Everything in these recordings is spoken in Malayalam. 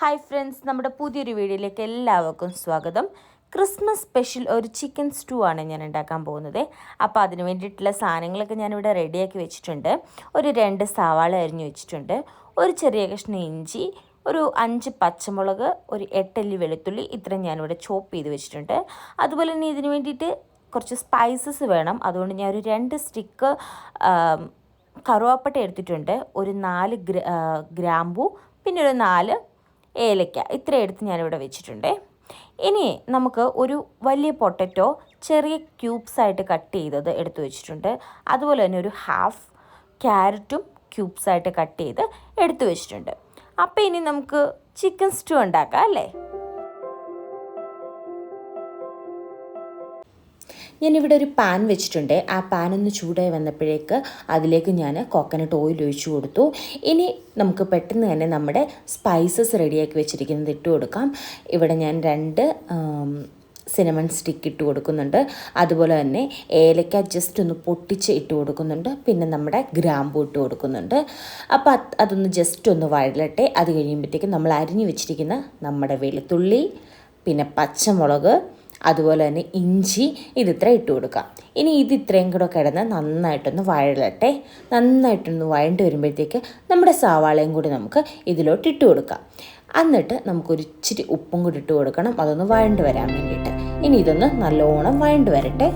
ഹായ് ഫ്രണ്ട്സ് നമ്മുടെ പുതിയൊരു വീഡിയോയിലേക്ക് എല്ലാവർക്കും സ്വാഗതം. ക്രിസ്മസ് സ്പെഷ്യൽ ഒരു ചിക്കൻ സ്റ്റൂ ആണ് ഞാൻ ഉണ്ടാക്കാൻ പോകുന്നത്. അപ്പോൾ അതിന് വേണ്ടിയിട്ടുള്ള സാധനങ്ങളൊക്കെ ഞാനിവിടെ റെഡിയാക്കി വെച്ചിട്ടുണ്ട്. ഒരു രണ്ട് സവാള അരിഞ്ഞു വെച്ചിട്ടുണ്ട്. ഒരു ചെറിയ കഷ്ണം ഇഞ്ചി ഒരു അഞ്ച് പച്ചമുളക് ഒരു എട്ടല്ലി വെളുത്തുള്ളി ഇത്രയും ഞാനിവിടെ ചോപ്പ് ചെയ്ത് വെച്ചിട്ടുണ്ട്. അതുപോലെ തന്നെ ഇതിന് വേണ്ടിയിട്ട് കുറച്ച് സ്പൈസസ് വേണം. അതുകൊണ്ട് ഞാൻ ഒരു രണ്ട് സ്റ്റിക്ക് കറുവാപ്പട്ട എടുത്തിട്ടുണ്ട്. ഒരു നാല് ഗ്ര ഗ്രാമ്പു പിന്നെ ഒരു നാല് ഏലക്ക ഇത്രയും എടുത്ത് ഞാനിവിടെ വെച്ചിട്ടുണ്ട്. ഇനി നമുക്ക് ഒരു വലിയ പൊട്ടറ്റോ ചെറിയ ക്യൂബ്സ് ആയിട്ട് കട്ട് ചെയ്തത് എടുത്തു വെച്ചിട്ടുണ്ട്. അതുപോലെ തന്നെ ഒരു ഹാഫ് ക്യാരറ്റും ക്യൂബ്സ് ആയിട്ട് കട്ട് ചെയ്ത് എടുത്തു വെച്ചിട്ടുണ്ട്. അപ്പോൾ ഇനി നമുക്ക് ചിക്കൻ സ്റ്റൂ ഉണ്ടാക്കാം അല്ലേ? ഞാനിവിടെ ഒരു പാൻ വെച്ചിട്ടുണ്ട്. ആ പാൻ ഒന്ന് ചൂടായി വന്നപ്പോഴേക്ക് അതിലേക്ക് ഞാൻ കോക്കനട്ട് ഓയിൽ ഒഴിച്ചു കൊടുത്തു. ഇനി നമുക്ക് പെട്ടെന്ന് തന്നെ നമ്മുടെ സ്പൈസസ് റെഡിയാക്കി വെച്ചിരിക്കുന്നത് ഇട്ട് കൊടുക്കാം. ഇവിടെ ഞാൻ രണ്ട് സിനമൺ സ്റ്റിക്ക് ഇട്ട് കൊടുക്കുന്നുണ്ട്. അതുപോലെ തന്നെ ഏലക്ക ജസ്റ്റ് ഒന്ന് പൊട്ടിച്ച് ഇട്ട് കൊടുക്കുന്നുണ്ട്. പിന്നെ നമ്മുടെ ഗ്രാമ്പൂ ഇട്ട് കൊടുക്കുന്നുണ്ട്. അപ്പോൾ അതൊന്ന് ജസ്റ്റ് ഒന്ന് വഴലട്ടെ. അത് കഴിയുമ്പോഴത്തേക്കും നമ്മൾ അരിഞ്ഞു വെച്ചിരിക്കുന്ന നമ്മുടെ വെളുത്തുള്ളി പിന്നെ പച്ചമുളക് അതുപോലെ തന്നെ ഇഞ്ചി ഇതിത്ര ഇട്ട് കൊടുക്കാം. ഇനി ഇത് ഇത്രയും കൂടെ കിടന്ന് നന്നായിട്ടൊന്ന് വഴലട്ടെ. നന്നായിട്ടൊന്ന് വഴണ്ട് വരുമ്പോഴത്തേക്ക് നമ്മുടെ സവാളയും കൂടി നമുക്ക് ഇതിലോട്ട് ഇട്ട് കൊടുക്കാം. എന്നിട്ട് നമുക്കൊരു ഇച്ചിരി ഉപ്പും കൂടി ഇട്ട് കൊടുക്കണം. അതൊന്ന് വഴണ്ട് വരാൻ വേണ്ടിയിട്ട്. ഇനി ഇതൊന്ന് നല്ലോണം വഴണ്ട് വരട്ടെ.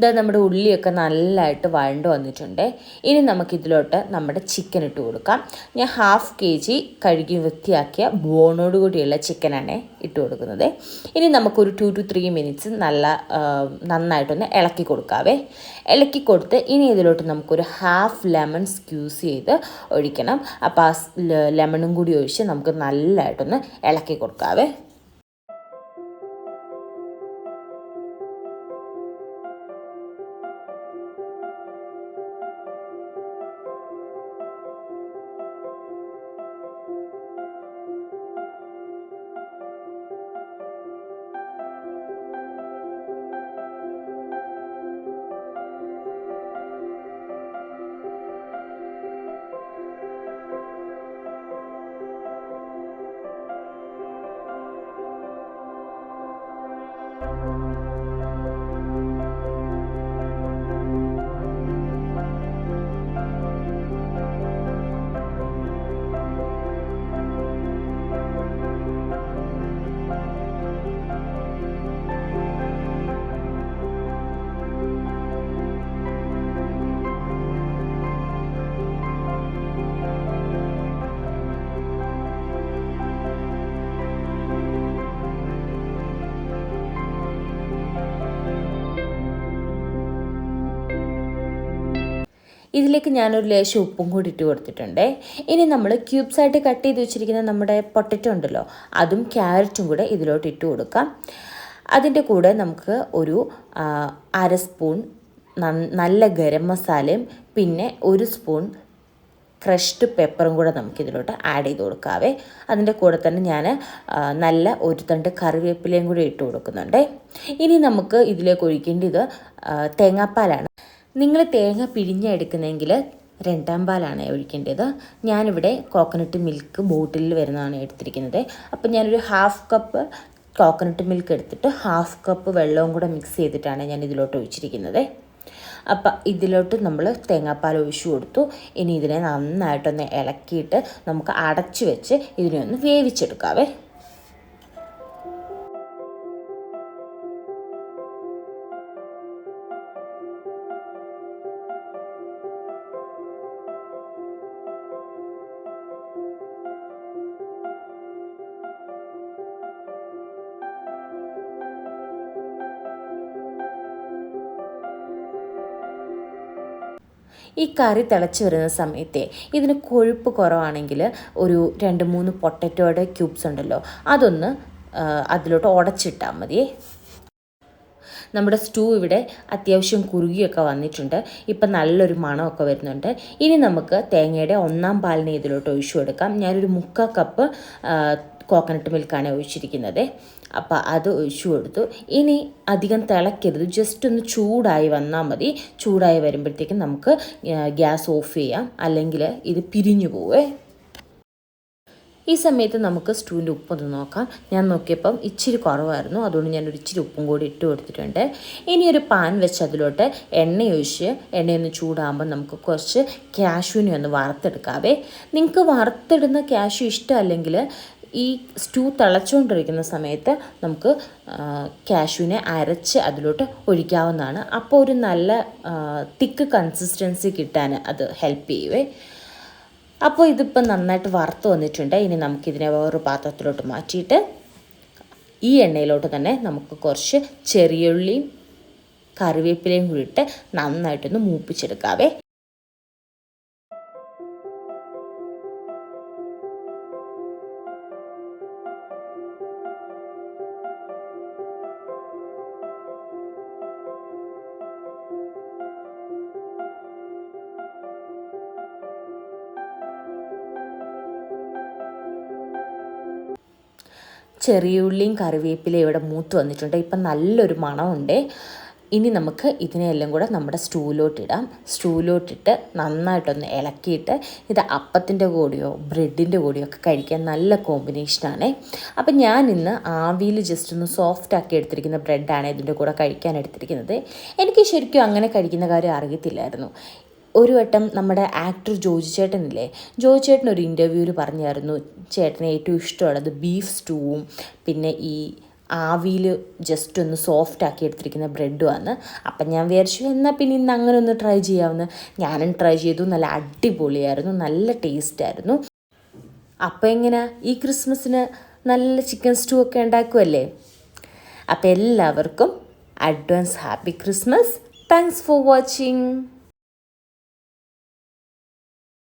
ഇത് നമ്മുടെ ഉള്ളിയൊക്കെ നല്ലതായിട്ട് വഴണ്ട് വന്നിട്ടുണ്ട്. ഇനി നമുക്കിതിലോട്ട് നമ്മുടെ ചിക്കൻ ഇട്ട് കൊടുക്കാം. ഞാൻ ഹാഫ് കെ ജി കഴുകി വൃത്തിയാക്കിയ ബോണോട് കൂടിയുള്ള ചിക്കനാണ് ഇട്ട് കൊടുക്കുന്നത്. ഇനി നമുക്കൊരു ടു ടു ത്രീ മിനിറ്റ്സ് നല്ല നന്നായിട്ടൊന്ന് ഇളക്കി കൊടുക്കാവേ. ഇളക്കി കൊടുത്ത് ഇനി ഇതിലോട്ട് നമുക്കൊരു ഹാഫ് ലെമൺ സ്ക്യൂസ് ചെയ്ത് ഒഴിക്കണം. അപ്പോൾ ആ ലെമണും കൂടി ഒഴിച്ച് നമുക്ക് നല്ലതായിട്ടൊന്ന് ഇളക്കി കൊടുക്കാവേ. ഇതിലേക്ക് ഞാനൊരു ലേശം ഉപ്പും കൂടി ഇട്ട് കൊടുത്തിട്ടുണ്ട്. ഇനി നമ്മൾ ക്യൂബ്സ് ആയിട്ട് കട്ട് ചെയ്ത് വെച്ചിരിക്കുന്ന നമ്മുടെ പൊട്ടറ്റോ ഉണ്ടല്ലോ അതും ക്യാരറ്റും കൂടെ ഇതിലോട്ട് ഇട്ട് കൊടുക്കാം. അതിന്റെ കൂടെ നമുക്ക് ഒരു അര സ്പൂൺ നല്ല ഗരം മസാലയും പിന്നെ ഒരു സ്പൂൺ ക്രഷ്ഡ് പെപ്പറും കൂടെ നമുക്കിതിലോട്ട് ആഡ് ചെയ്ത് കൊടുക്കാവേ. അതിന്റെ കൂടെ തന്നെ ഞാൻ നല്ല ഒരു തണ്ട് കറിവേപ്പിലയും കൂടി ഇട്ട് കൊടുക്കുന്നുണ്ട്. ഇനി നമുക്ക് ഇതിലേക്ക് ഒഴിക്കേണ്ടത് തേങ്ങാപ്പാലാണ്. നിങ്ങൾ തേങ്ങ പിഴിഞ്ഞെടുക്കുന്നെങ്കിൽ രണ്ടാം പാലാണ് ഒഴിക്കേണ്ടത്. ഞാനിവിടെ കോക്കനട്ട് മിൽക്ക് ബോട്ടിലിൽ വരുന്നതാണ് എടുത്തിരിക്കുന്നത്. അപ്പോൾ ഞാനൊരു ഹാഫ് കപ്പ് കോക്കനട്ട് മിൽക്ക് എടുത്തിട്ട് ഹാഫ് കപ്പ് വെള്ളവും കൂടെ മിക്സ് ചെയ്തിട്ടാണ് ഞാൻ ഇതിലോട്ട് ഒഴിച്ചിരിക്കുന്നത്. അപ്പം ഇതിലോട്ട് നമ്മൾ തേങ്ങാപ്പാൽ ഒഴിച്ചു കൊടുത്തു. ഇനി ഇതിനെ നന്നായിട്ടൊന്ന് ഇളക്കിയിട്ട് നമുക്ക് അടച്ചു വെച്ച് ഇതിനെ ഒന്ന് വേവിച്ചെടുക്കാവേ. ഈ കറി തിളച്ച് വരുന്ന സമയത്തെ ഇതിന് കൊഴുപ്പ് കുറവാണെങ്കിൽ ഒരു രണ്ട് മൂന്ന് പൊട്ടറ്റോയുടെ ക്യൂബ്സ് ഉണ്ടല്ലോ അതൊന്ന് അതിലോട്ട് ഉടച്ചിട്ടാൽ മതിയേ നമ്മുടെ സ്റ്റൂ ഇവിടെ അത്യാവശ്യം കുറുകിയൊക്കെ വന്നിട്ടുണ്ട്. ഇപ്പം നല്ലൊരു മണമൊക്കെ വരുന്നുണ്ട്. ഇനി നമുക്ക് തേങ്ങയുടെ ഒന്നാം പാലിനെ ഇതിലോട്ട് ഒഴിച്ചു കൊടുക്കാം. ഞാനൊരു മുക്കാൽ കപ്പ് കോക്കനട്ട് മിൽക്കാണ് ഒഴിച്ചിരിക്കുന്നത്. അപ്പോൾ അത് ഒഴിച്ചു കൊടുത്തു. ഇനി അധികം തിളക്കരുത്. ജസ്റ്റ് ഒന്ന് ചൂടായി വന്നാൽ മതി. ചൂടായി വരുമ്പോഴത്തേക്കും നമുക്ക് ഗ്യാസ് ഓഫ് ചെയ്യാം. അല്ലെങ്കിൽ ഇത് പിരിഞ്ഞു പോവേ. ഈ സമയത്ത് നമുക്ക് സ്റ്റൂവിന്റെ ഉപ്പൊന്ന് നോക്കാം. ഞാൻ നോക്കിയപ്പം ഇച്ചിരി കുറവായിരുന്നു. അതുകൊണ്ട് ഞാൻ ഒരു ഇച്ചിരി ഉപ്പും കൂടി ഇട്ട് കൊടുത്തിട്ടുണ്ട്. ഇനി ഒരു പാൻ വെച്ച് അതിലോട്ട് എണ്ണ ഒഴിച്ച് എണ്ണയൊന്ന് ചൂടാകുമ്പോൾ നമുക്ക് കുറച്ച് കാഷ്യൂനെ ഒന്ന് വറുത്തെടുക്കാവേ. നിങ്ങൾക്ക് വറുത്തിടുന്ന കാഷ്യൂ ഇഷ്ടമല്ലെങ്കിൽ ഈ സ്റ്റൂ തിളച്ചുകൊണ്ടിരിക്കുന്ന സമയത്ത് നമുക്ക് കാഷ്യൂവിനെ അരച്ച് അതിലോട്ട് ഒഴിക്കാവുന്നതാണ്. അപ്പോൾ ഒരു നല്ല തിക്ക് കൺസിസ്റ്റൻസി കിട്ടാൻ അത് ഹെൽപ്പ് ചെയ്യുവേ. അപ്പോൾ ഇതിപ്പോൾ നന്നായിട്ട് വറുത്ത് വന്നിട്ടുണ്ട്. ഇനി നമുക്കിതിനെ വേറൊരു പാത്രത്തിലോട്ട് മാറ്റിയിട്ട് ഈ എണ്ണയിലോട്ട് തന്നെ നമുക്ക് കുറച്ച് ചെറിയുള്ളിയും കറിവേപ്പിലയും കൂടി ഇട്ട് നന്നായിട്ടൊന്ന് മൂപ്പിച്ചെടുക്കാവേ. ചെറിയ ഉള്ളിയും കറിവേപ്പിലയും ഇവിടെ മൂത്ത് വന്നിട്ടുണ്ട്. ഇപ്പം നല്ലൊരു മണമുണ്ട്. ഇനി നമുക്ക് ഇതിനെല്ലാം കൂടെ നമ്മുടെ സ്റ്റൂവിലോട്ടിടാം സ്റ്റൂവിലോട്ടിട്ട് നന്നായിട്ടൊന്ന് ഇളക്കിയിട്ട് ഇത് അപ്പത്തിന്റെ കൂടെയോ ബ്രെഡിന്റെ കൂടെയോ ഒക്കെ കഴിക്കാൻ നല്ല കോമ്പിനേഷനാണ് അപ്പം ഞാൻ ഇന്ന് ആവിയിൽ ജസ്റ്റ് ഒന്ന് സോഫ്റ്റ് ആക്കി എടുത്തിരിക്കുന്ന ബ്രെഡാണ് ഇതിന്റെ കൂടെ കഴിക്കാൻ എടുത്തിരിക്കുന്നത്. എനിക്ക് ശരിക്കും അങ്ങനെ കഴിക്കുന്ന കാര്യം അറിയത്തില്ലായിരുന്നു. ഒരു വട്ടം നമ്മുടെ ആക്ടർ ജോജി ചേട്ടനില്ലേ ജോജി ചേട്ടൻ ഒരു ഇന്റർവ്യൂവിൽ പറഞ്ഞായിരുന്നു ചേട്ടന് ഏറ്റവും ഇഷ്ടമുള്ളത് ബീഫ് സ്റ്റൂവും പിന്നെ ഈ ആവിയിൽ ജസ്റ്റ് ഒന്ന് സോഫ്റ്റ് ആക്കി എടുത്തിരിക്കുന്ന ബ്രെഡുമാണ് അപ്പം ഞാൻ വിചാരിച്ചു എന്നാൽ പിന്നെ ഇന്ന് അങ്ങനെ ഒന്ന് ട്രൈ ചെയ്യാമെന്ന് ഞാനും ട്രൈ ചെയ്തു നല്ല അടിപൊളിയായിരുന്നു നല്ല ടേസ്റ്റ് ആയിരുന്നു. അപ്പോൾ എങ്ങനെ ഈ ക്രിസ്മസിന് നല്ല ചിക്കൻ സ്റ്റൂ ഒക്കെ ഉണ്ടാക്കുമല്ലേ അപ്പോൾ എല്ലാവർക്കും advance happy Christmas thanks for watching